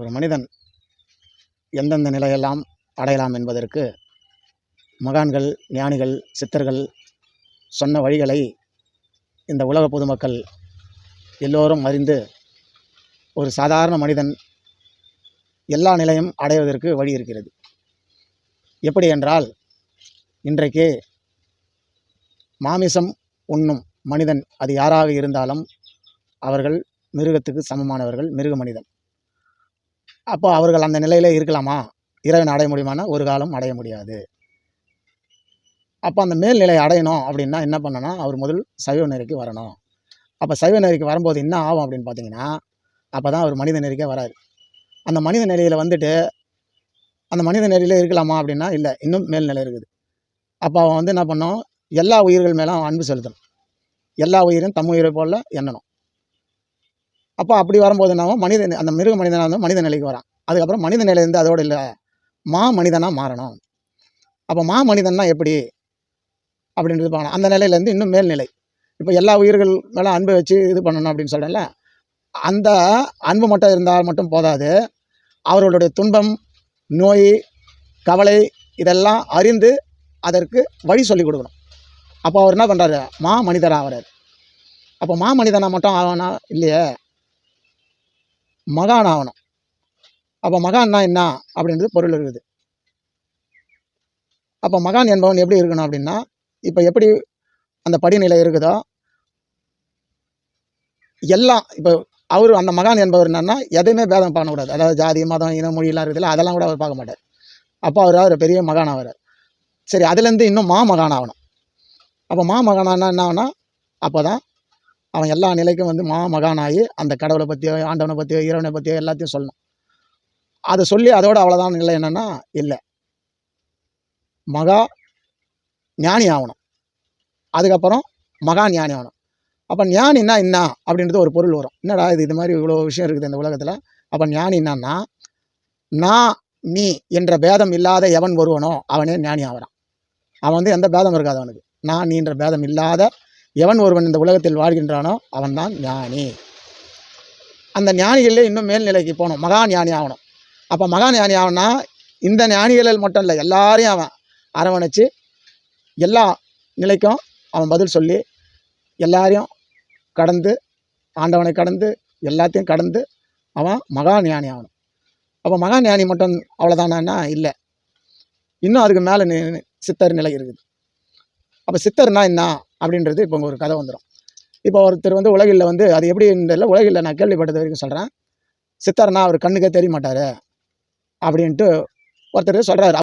ஒரு மனிதன் எந்தெந்த நிலையெல்லாம் அடையலாம் என்பதற்கு மகான்கள் ஞானிகள் சித்தர்கள் சொன்ன வழிகளை இந்த உலக பொதுமக்கள் எல்லோரும் அறிந்து ஒரு சாதாரண மனிதன் எல்லா நிலையும் அடைவதற்கு வழி இருக்கிறது. எப்படி என்றால் இன்றைக்கு மாமிசம் உண்ணும் மனிதன் அது யாராக இருந்தாலும் அவர்கள் மிருகத்துக்கு சமமானவர்கள் மிருக மனிதன். அப்போ அவர்கள் அந்த நிலையில் இருக்கலாமா? இறைவன் அடைய முடியுமானா? ஒரு காலம் அடைய முடியாது. அப்போ அந்த மேல்நிலை அடையணும் அப்படின்னா என்ன பண்ணனா அவர் முதல் சைவ நெறிக்கு வரணும். அப்போ சைவ நெறிக்கு வரும்போது என்ன ஆகும் அப்படின்னு பார்த்தீங்கன்னா அப்போ தான் அவர் மனித நெறிக்கே வராரு. அந்த மனித நிலையில் வந்துட்டு அந்த மனித நிலையில் இருக்கலாமா அப்படின்னா இல்லை. இன்னும் மேல்நிலை இருக்குது. அப்போ அவன் வந்து என்ன பண்ணோம் எல்லா உயிர்கள் மேலும் அவன் அன்பு செலுத்தணும். எல்லா உயிரும் தம் உயிரை போல எண்ணணும். அப்போ அப்படி வரும்போது என்ன மனிதன் மனித அந்த மிருக மனிதனாக இருந்தால் மனித நிலைக்கு வரான். அதுக்கப்புறம் மனித நிலையிலேருந்து அதோடு இல்லை. மா மனிதனாக மாறணும். அப்போ மா மனிதன்னா எப்படி? அப்படின்றது பார்க்கணும் அந்த நிலையிலேருந்து இன்னும் மேல்நிலை இப்போ எல்லா உயிர்கள் மேலே அன்பை வச்சு இது பண்ணணும் அப்படின்னு சொல்கிறேன்ல அந்த அன்பு மட்டும் இருந்தால் மட்டும் போதாது. அவர்களுடைய துன்பம் நோய் கவலை இதெல்லாம் அறிந்து அதற்கு வழி சொல்லி கொடுக்கணும். அப்போ அவர் என்ன பண்ணுறாரு மா மனிதராக ஆகிறார் அப்போ மா மனிதனாக மட்டும் ஆகணும் இல்லையே. மகான் ஆகணும். அப்போ மகான்னா என்ன? அப்படின்றது பொருள் இருக்குது. அப்போ மகான் என்பவன் எப்படி இருக்கணும் அப்படின்னா இப்போ எப்படி அந்த படிநிலை இருக்குதோ எல்லாம் இப்போ அவர் அந்த மகான் என்பவர் என்னன்னா எதையுமே பேதம் பண்ணக்கூடாது. அதாவது ஜாதி மதம் இனம் மொழியெல்லாம் இருக்குதுல்ல அதெல்லாம் கூட அவர் பார்க்க மாட்டார். அப்போ அவர் அவர் பெரிய மகான் ஆவார். சரி அதுலேருந்து இன்னும் மாமகான் ஆகணும். அப்போ மா என்ன ஆகுனா அப்போ தான் அவன் எல்லா நிலைக்கும் வந்து மா மகானாகி அந்த கடவுளை பற்றியோ ஆண்டவனை பற்றியோ இறைவனை பற்றியோ எல்லாத்தையும் சொல்லணும். அதை சொல்லி அதோட அவ்வளோதான் நிலை என்னென்னா இல்லை. மகா ஞானி ஆகணும். அதுக்கப்புறம் மகா ஞானி ஆகணும். அப்போ ஞானின்னா என்ன? அப்படின்றது ஒரு பொருள் வரும். என்னடா இது இது மாதிரி இவ்வளோ விஷயம் இருக்குது இந்த உலகத்தில். அப்போ ஞானி என்னன்னா நான் நீ என்ற பேதம் இல்லாத எவன் வருவனோ அவனே ஞானி ஆகிறான். அவன் வந்து எந்த பேதம் இருக்காது அவனுக்கு. நான் நீ என்ற பேதம் இல்லாத எவன் ஒருவன் இந்த உலகத்தில் வாழ்கின்றானோ அவன்தான் ஞானி. அந்த ஞானிகளில் இன்னும் மேல்நிலைக்கு போகணும். மகா ஞானி ஆகணும். அப்போ மகா ஞானி ஆகணும்னா இந்த ஞானிகளில் மட்டும் இல்லை எல்லாரையும் அவன் அரவணைச்சு எல்லா நிலைக்கும் அவன் பதில் சொல்லி எல்லாரையும் கடந்து ஆண்டவனை கடந்து எல்லாத்தையும் கடந்து அவன் மகா ஞானி ஆகணும். அப்போ மகா ஞானி மட்டும் அவ்வளோதானா இல்லை. இன்னும் அதுக்கு மேலே சித்தர் நிலை இருக்குது. அப்போ சித்தர்னா என்ன? அப்படின்றது இப்போ ஒரு கதை வந்துடும் இப்போ ஒருத்தர் வந்து உலகில் வந்து அது எப்படின்றதில்ல உலகில் நான் கேள்விப்பட்டது வரைக்கும் சொல்கிறேன் சித்தர்னா அவர் கண்ணுக்கே தெரிய மாட்டார். அப்படின்ட்டு ஒருத்தர் சொல்கிறாரு